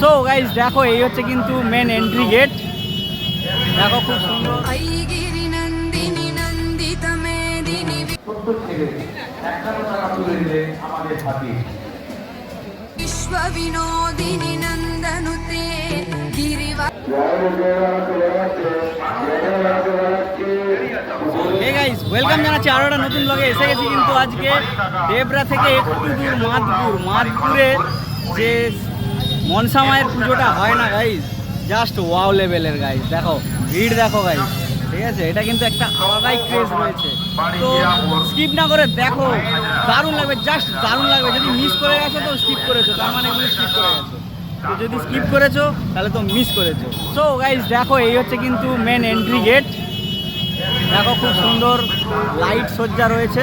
So guys দেখো, এই হচ্ছে কিন্তু মেন এন্ট্রি গেট দেখো, খুব সুন্দর। বিশ্ব বিনোদিনী নন্দনুতে গিরিবা গাইস ওয়েলকাম জানাচ্ছি আরও একটা নতুন ব্লগে এসে গেছি কিন্তু আজকে দেবরা থেকে একটু দূর মাদপুর মাদপুরে যে মনসা মায়ের পুজোটা হয় না গাইস জাস্ট ওয়াও লেভেলের গাইস দেখো, ভিড় দেখো গাইস ঠিক আছে? এটা কিন্তু একটা আলাদাই ক্রেজ রয়েছে। তো স্কিপ না করে দেখো। দারুণ লাগবে জাস্ট দারুণ লাগবে। যদি মিস করে গেছো, তো স্কিপ করেছ। তার মানে এগুলো স্কিপ করে গেছো। তো যদি স্কিপ করেছ, তাহলে তো মিস করেছ। সো গাইস দেখো, এই হচ্ছে কিন্তু মেন এন্ট্রি গেট দেখো, খুব সুন্দর লাইট সজ্জা রয়েছে।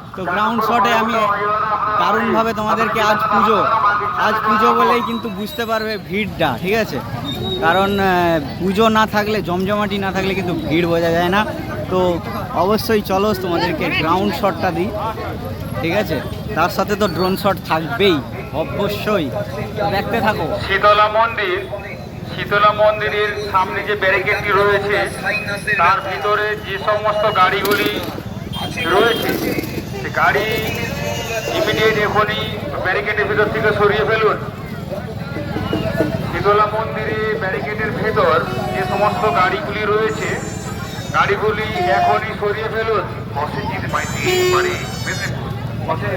তো গ্রাউন্ড শটে আমি দারুণভাবে তোমাদেরকে আজ পুজো আজ পুজো বলেই কিন্তু বুঝতে পারবে ভিড়টা, ঠিক আছে? কারণ পুজো না থাকলে, জমজমাটি না থাকলে কিন্তু ভিড় বোঝা যায় না। তো অবশ্যই চলো তোমাদেরকে গ্রাউন্ড শটটা দিই, ঠিক আছে? তার সাথে তো ড্রোন শট থাকবেই, অবশ্যই। দেখতে থাকো। শীতলা মন্দির, শীতলা মন্দিরের সামনে যে ব্যারিকেডটি রয়েছে, তার ভিতরে যে সমস্ত গাড়িগুলি রয়েছে গাড়ি ইমিডিয়েট এখনই ব্যারিকেডের ভিতর থেকে সরিয়ে ফেলুন। শীতলা মন্দিরে ব্যারিকেডের ভেতর যে সমস্ত গাড়িগুলি রয়েছে, গাড়িগুলি এখনই সরিয়ে ফেলুন। মাইতি পঞ্চাশ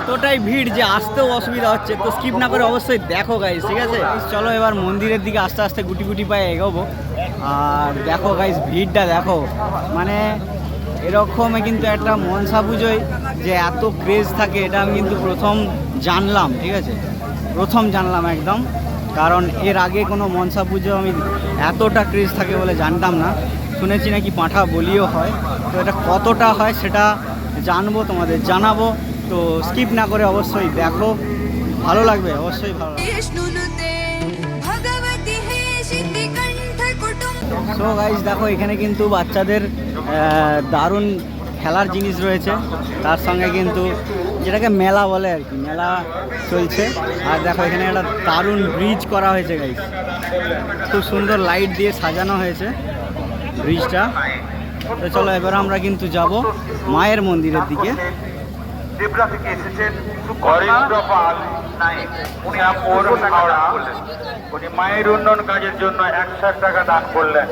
এতটাই ভিড় যে আসতেও অসুবিধা হচ্ছে। তো স্কিপ না করে অবশ্যই দেখো গাইস ঠিক আছে? চলো এবার মন্দিরের দিকে আস্তে আস্তে গুটি গুটি পায়ে এগোবো। আর দেখো গাইস ভিড়টা দেখো। মানে এরকম কিন্তু একটা মনসা পুজোয় যে এত ক্রেজ থাকে এটা আমি কিন্তু প্রথম জানলাম ঠিক আছে? প্রথম জানলাম একদম। কারণ এর আগে কোনো মনসা পুজো আমি এতটা ক্রেজ থাকে বলে জানতাম না। শুনেছি নাকি পাঁঠা বলিও হয়। তো এটা কতটা হয় সেটা জানব তোমাদের জানাব। তো স্কিপ না করে অবশ্যই দেখো। ভালো লাগবে অবশ্যই ভালো লাগবে। সো গাইজ দেখো এখানে কিন্তু বাচ্চাদের দারুণ খেলার জিনিস রয়েছে। তার সঙ্গে কিন্তু যেটাকে মেলা বলে আর কি, মেলা চলছে। আর দেখো, এখানে একটা দারুণ ব্রিজ করা হয়েছে গাইজ খুব সুন্দর লাইট দিয়ে সাজানো হয়েছে ব্রিজটা তো চলো এবার আমরা কিন্তু যাব মায়ের মন্দিরের দিকে। মায়ের উন্নয়ন কাজের জন্য একশো টাকা দান করলেন।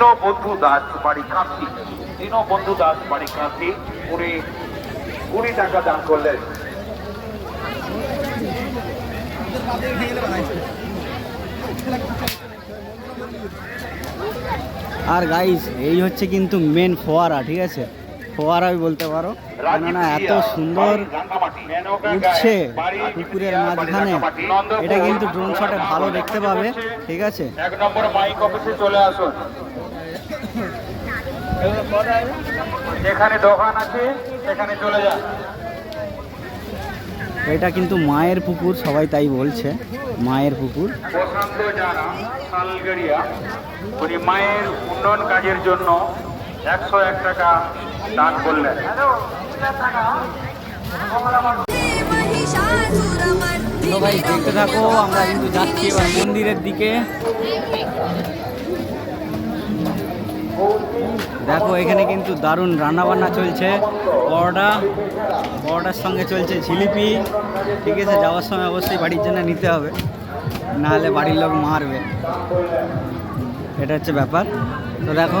দীনবন্ধু দাস বাড়ি কাঁথি দীনবন্ধু দাস বাড়ি কাঁথি উনি কুড়ি টাকা দান করলেন। আর গাইস এই হচ্ছে কিন্তু মেন ফোয়ারা ঠিক আছে? ফোয়ারাই বলতে পারো। কেননা এত সুন্দর উঠছে পুকুরের মাঝখানে। এটা কিন্তু ড্রোন শটে ভালো দেখতে পাবে ঠিক আছে? এক নম্বর মাইক অফিসে চলে আসুন। যেখানে দোকান আছে সেখানে চলে যান। এটা কিন্তু মায়ের পুকুর সবাই তাই বলছে। মায়ের পুকুর। প্রশান্ত জানা শালগড়িয়া উনি মায়ের উন্নয়ন কাজের জন্য একশো এক টাকা দান করলেন। তো ভাই দেখতে থাকো আমরা কিন্তু যাচ্ছি এবার মন্দিরের দিকে। দেখো, এখানে কিন্তু দারুণ রান্নাবান্না চলছে। পরোটা, পরোটার সঙ্গে চলছে জিলিপি। ঠিক আছে, যাওয়ার সময় অবশ্যই বাড়ির জন্য নিতে হবে। নাহলে বাড়ির লোক মারবে। এটা হচ্ছে ব্যাপার। তো দেখো,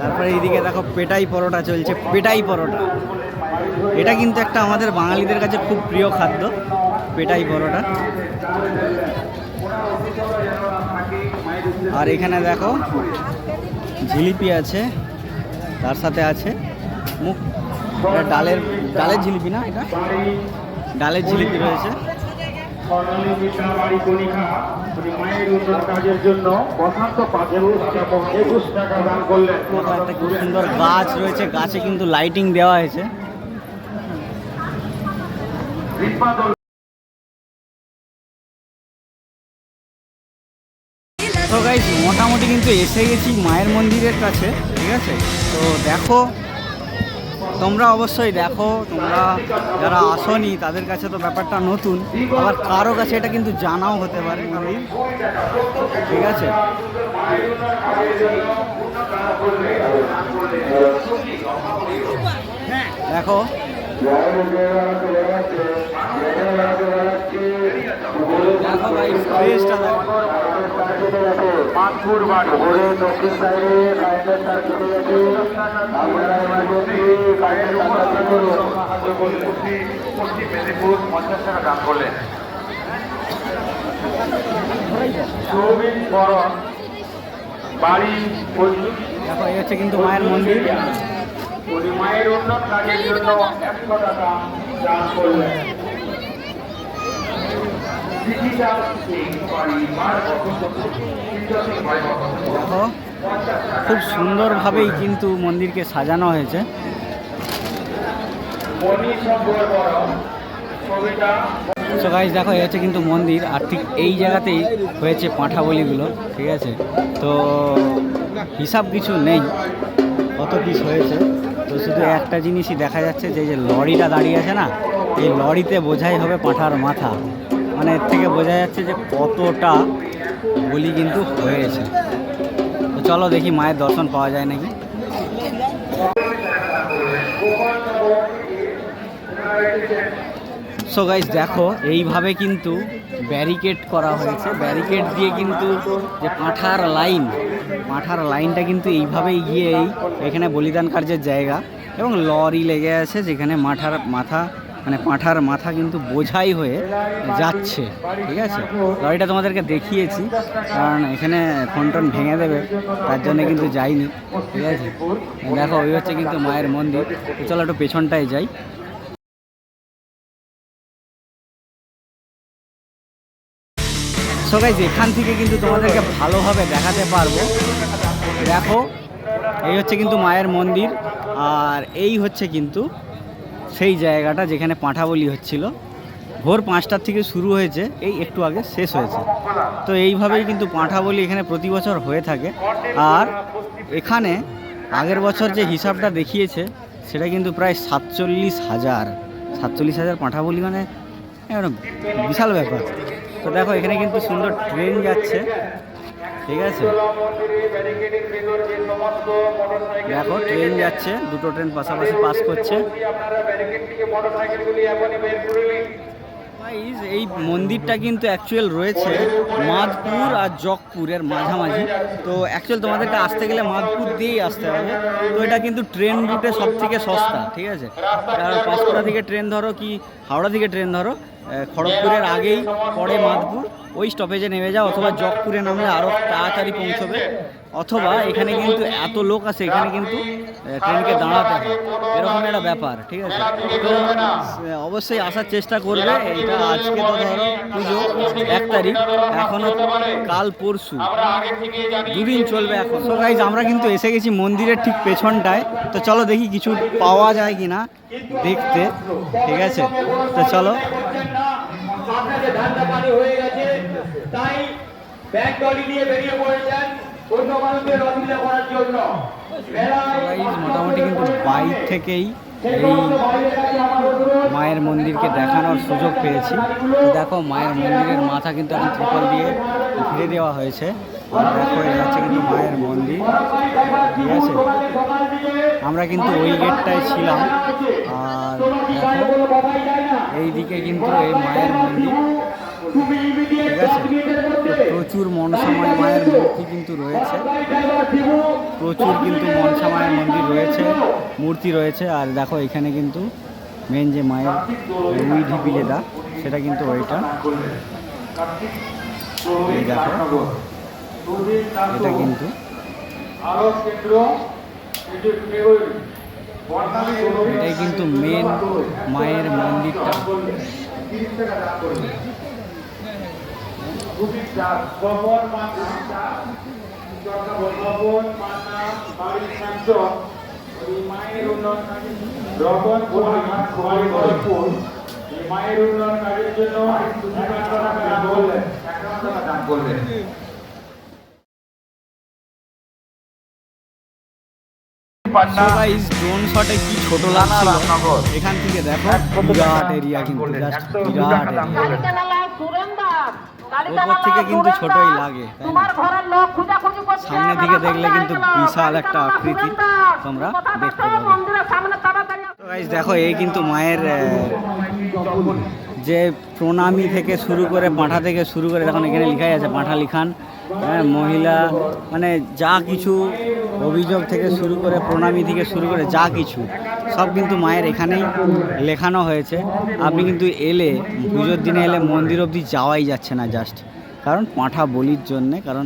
তারপরে এইদিকে দেখো, পেটাই পরোটা চলছে, পেটাই পরোটা। এটা কিন্তু একটা আমাদের বাঙালিদের কাছে খুব প্রিয় খাদ্য, পেটাই পরোটা। আর এখানে দেখো, জিলিপি আছে, তার সাথে আছে মুখ ডালের ডালের জিলিপি না এটা? ডালের জিলিপি রয়েছে। সুন্দর গাছ রয়েছে, গাছে কিন্তু লাইটিং দেওয়া হয়েছে। কিন্তু এসে গেছি মায়ের মন্দিরের কাছে, ঠিক আছে? তো দেখো, তোমরা অবশ্যই দেখো, তোমরা যারা আসনি, তাদের কাছে তো ব্যাপারটা নতুন। আবার কারও কাছে এটা কিন্তু জানাও হতে পারে মন্দির ঠিক আছে? দেখো মানপুর বাড়ি ঘুরে দক্ষিণ সাইডে কারেন্টের মেদিনীপুর পঞ্চাশ টাকা দান করলেন চব্বিশ বরণ বাড়ি হচ্ছে কিন্তু মায়ের মন্দির। মায়ের কাজের জন্য একশো টাকা দান করলেন। খুব সুন্দরভাবেই কিন্তু মন্দিরকে সাজানো হয়েছে। মণি সম্বর বড় ছবিটা সো গাইজ দেখো, এই হচ্ছে কিন্তু মন্দির, আর ঠিক এই জায়গাতেই হয়েছে পাঁঠা বলিগুলো ঠিক আছে? তো হিসাব কিছু নেই, কত পিস হয়েছে। তো শুধু একটা জিনিসই দেখা যাচ্ছে, যে যে লরিটা দাঁড়িয়ে আছে না, এই লরিতে বোঝাই হবে পাঁঠার মাথা। মানে এর থেকে বোঝা যাচ্ছে যে কতটা বলি কিন্তু হয়েছে। তো চলো দেখি মায়ের দর্শন পাওয়া যায় নাকি। সো গাইজ দেখো, এইভাবে কিন্তু ব্যারিকেড করা হয়েছে। ব্যারিকেড দিয়ে কিন্তু যে পাঁঠার লাইন পাঁঠার লাইনটা কিন্তু এইভাবেই গিয়েই এখানে বলিদান কার্যের জায়গা এবং লরি লেগে আছে যেখানে মাঠার মাথা মানে পাঁঠার মাথা কিন্তু বোঝাই হয়ে যাচ্ছে, ঠিক আছে? লরিটা তোমাদেরকে দেখিয়েছি, কারণ এখানে ফোন টোন ভেঙে দেবে, তার জন্য কিন্তু যাইনি, ঠিক আছে? দেখো ওই হচ্ছে কিন্তু মায়ের মন্দির। চলো একটু পেছনটায় যাই। গাইজ এখান থেকে কিন্তু তোমাদেরকে ভালোভাবে দেখাতে পারব। দেখো, এই হচ্ছে কিন্তু মায়ের মন্দির, আর এই হচ্ছে কিন্তু সেই জায়গাটা যেখানে পাঁঠা বলি হচ্ছিল। ভোর পাঁচটার থেকে শুরু হয়েছে, এই একটু আগে শেষ হয়েছে। তো এইভাবেই কিন্তু পাঁঠা বলি এখানে প্রতি বছর হয়ে থাকে। আর এখানে আগের বছর যে হিসাবটা দেখিয়েছে, সেটা কিন্তু প্রায় সাতচল্লিশ হাজার। সাতচল্লিশ হাজার পাঁঠা বলি মানে বিশাল ব্যাপার। তো দেখো, এখানে কিন্তু সুন্দর ট্রেন যাচ্ছে। ঠিক আছে? দেখো ট্রেন যাচ্ছে, দুটো ট্রেন পাশাপাশি পাস করছে। এই মন্দিরটা কিন্তু অ্যাকচুয়াল রয়েছে মাধপুর আর জগপুরের মাঝামাঝি। তো অ্যাকচুয়াল তোমাদেরকে আসতে গেলে মাধপুর দিয়েই আসতে হবে। তো এটা কিন্তু ট্রেন রুটে সব থেকে সস্তা, ঠিক আছে? কারণ পাঁশকুড়া থেকে ট্রেন ধরো কি হাওড়া থেকে ট্রেন ধরো খড়গপুরের আগেই পরে মাধপুর ওই স্টপেজে নেমে যাও অথবা জগপুরে নামলে আরও তাড়াতাড়ি পৌঁছবে। অথবা এখানে কিন্তু এত লোক আছে এখানে কিন্তু ট্রেনকে দাঁড়াতে হয়। এরকম একটা ব্যাপার ঠিক আছে? তো অবশ্যই আসার চেষ্টা করবে। এটা আজকে তো ধরো পুজো এক তারিখ। এখনও কাল পরশু। দুদিন চলবে এখন। তো গাইজ আমরা কিন্তু এসে গেছি মন্দিরের ঠিক পেছনটায়। তো চলো দেখি কিছু পাওয়া যায় কি না দেখতে ঠিক আছে? তো চলো। হয়ে ব্যাগ টলি নিয়ে বেরিয়ে পড়েছেন অন্য মানুষদের অসুবিধা করার জন্য। মোটামুটি কিন্তু বাইক থেকেই এই মায়ের মন্দিরকে দেখানোর সুযোগ পেয়েছি। দেখো মায়ের মন্দিরের মাথা কিন্তু এখন ত্রিপল দিয়ে ঘিরে দেওয়া হয়েছে। আর দেখো এই হচ্ছে কিন্তু মায়ের মন্দির। ঠিক আছে? আমরা কিন্তু ওই গেটটায় ছিলাম। আর দেখো এই দিকে কিন্তু এই মায়ের মন্দির। প্রচুর মনসাময় মায়ের মূর্তি কিন্তু রয়েছে। প্রচুর কিন্তু মনসা মায়ের মন্দির রয়েছে মূর্তি রয়েছে। আর দেখো এখানে কিন্তু মেন যে মায়ের উই ঢিপি যেটা সেটা কিন্তু ওইটা। এই দেখো এটা কিন্তু এটাই কিন্তু মেন মায়ের মন্দিরটা তিরিশ টাকা দাম করবে খুবই গোবর বাড়ির মায়ের উন্নয়ন রবন এই মায়ের উন্নয়ন কাজের জন্য টাকা দান করলেন। একান্ন টাকা দান করলেন। ড্রোন শটে কি ছোট লাগছিল? এখান থেকে দেখো বিরাট এরিয়া কিন্তু বিরাট এরিয়া ওপর থেকে কিন্তু ছোটই লাগে সামনে দিকে দেখলে কিন্তু বিশাল একটা আকৃতি তোমরা দেখতে? পাবে। দেখো এই কিন্তু মায়ের যে প্রণামী থেকে শুরু করে পাঁঠা থেকে শুরু করে দেখুন এখানে লেখাই আছে পাঁঠা লিখান হ্যাঁ মহিলা মানে যা কিছু অভিযোগ থেকে শুরু করে প্রণামী থেকে শুরু করে যা কিছু সব কিন্তু মায়ের এখানেই লেখানো হয়েছে। আপনি কিন্তু এলে, পুজোর দিনে এলে মন্দির অবধি যাওয়াই যাচ্ছে না জাস্ট কারণ পাঁঠা বলির জন্যে, কারণ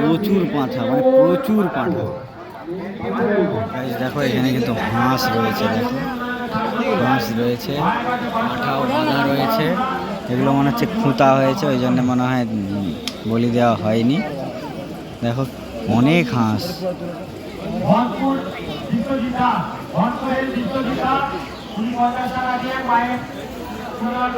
প্রচুর পাঁঠা মানে প্রচুর পাঁঠা। দেখো, এখানে কিন্তু হাঁস রয়েছে, দেখো। হাঁস রয়েছে, পাঠাও বাঁধা রয়েছে। এগুলো মনে হচ্ছে খুঁতা হয়েছে, ওই জন্য মনে হয় বলি দেওয়া হয়নি। দেখো, অনেক হাঁস। ভরপুর বিশ্বজিতা ভরপুরের বিশ্বজিতা উনি পঞ্চাশ টাকা দিয়ে মায়ের সোনার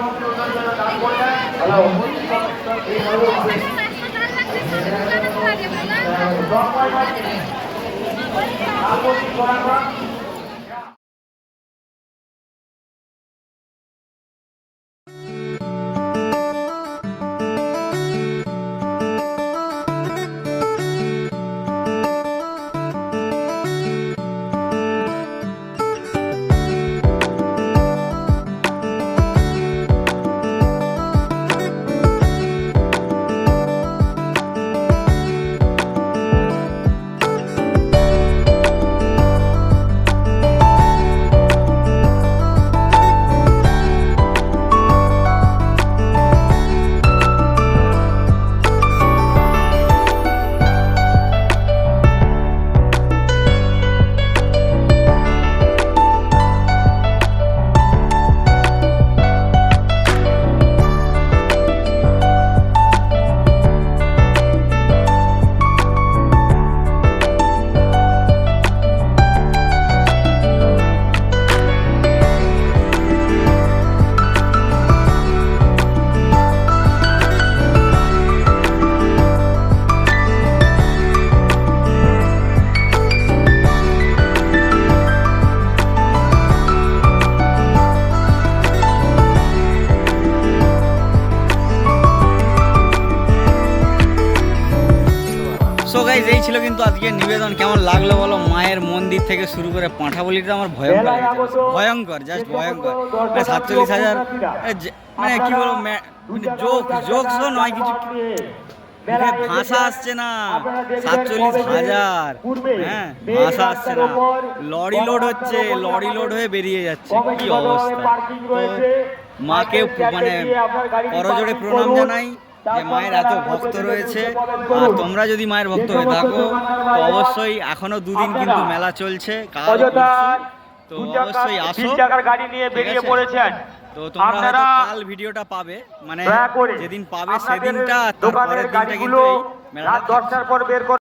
গাইজ এই ছিল কিন্তু আজকে নিবেদন। কেমন লাগল বলো? মায়ের মন্দির থেকে শুরু করে পাঁঠা বলিটা আমার ভয়ঙ্কর ভয়ঙ্কর জাস্ট ভয়ঙ্কর। মানে সাতচল্লিশ হাজার মানে কি বলব মানে জোক জোকসও নয় কিছু মুখে ভাষা আসছে না। সাতচল্লিশ হাজার। হ্যাঁ ভাষা আসছে না। লরি লোড হচ্ছে লরি লোড হয়ে বেরিয়ে যাচ্ছে। কি অবস্থা? মাকে মানে করজোড়ে প্রণাম জানাই। যে মায়ের এত ভক্ত রয়েছে আর তোমরা যদি মায়ের ভক্ত হয়ে থাকো তো অবশ্যই এখনও দুদিন কিন্তু মেলা চলছে কাল তো অবশ্যই আসো গাড়ি নিয়ে বেরিয়ে পড়েছেন। তো তোমরা হয়তো কাল ভিডিওটা পাবে মানে যেদিন পাবে সেদিনটা দোকানের তারপরের দিনটা কিন্তু গাড়িগুলো রাত দশটার পর বের